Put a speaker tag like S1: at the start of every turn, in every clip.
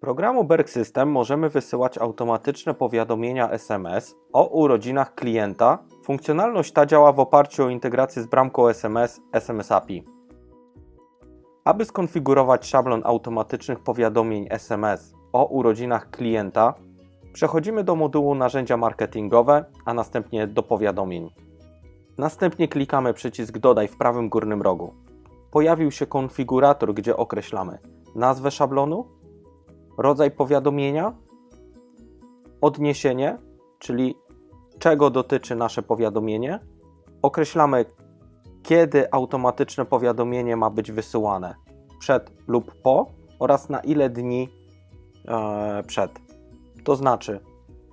S1: programu Berg System możemy wysyłać automatyczne powiadomienia SMS o urodzinach klienta. Funkcjonalność ta działa w oparciu o integrację z bramką SMS SMS API. Aby skonfigurować szablon automatycznych powiadomień SMS o urodzinach klienta, przechodzimy do modułu narzędzia marketingowe, a następnie do powiadomień. Następnie klikamy przycisk Dodaj w prawym górnym rogu. Pojawił się konfigurator, gdzie określamy nazwę szablonu, rodzaj powiadomienia, odniesienie, czyli czego dotyczy nasze powiadomienie, określamy kiedy automatyczne powiadomienie ma być wysyłane przed lub po oraz na ile dni e, przed. To znaczy,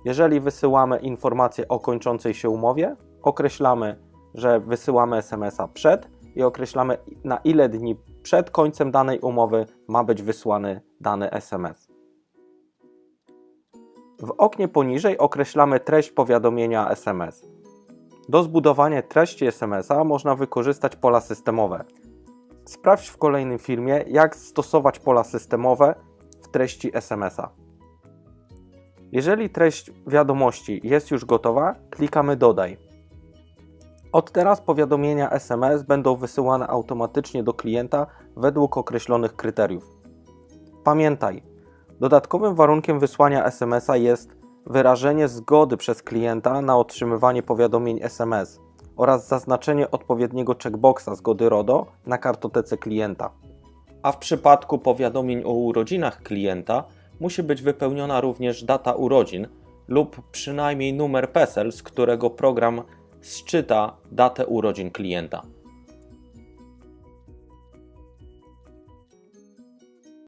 S1: jeżeli wysyłamy informację o kończącej się umowie, określamy, że wysyłamy SMS-a przed i określamy na ile dni przed końcem danej umowy ma być wysłany dany SMS. W oknie poniżej określamy treść powiadomienia SMS. Do zbudowania treści SMS-a można wykorzystać pola systemowe. Sprawdź w kolejnym filmie, jak stosować pola systemowe w treści SMS-a. Jeżeli treść wiadomości jest już gotowa, klikamy Dodaj. Od teraz powiadomienia SMS będą wysyłane automatycznie do klienta według określonych kryteriów. Pamiętaj, dodatkowym warunkiem wysłania SMS-a jest wyrażenie zgody przez klienta na otrzymywanie powiadomień SMS oraz zaznaczenie odpowiedniego checkboxa zgody RODO na kartotece klienta. A w przypadku powiadomień o urodzinach klienta musi być wypełniona również data urodzin lub przynajmniej numer PESEL, z którego program sczyta datę urodzin klienta.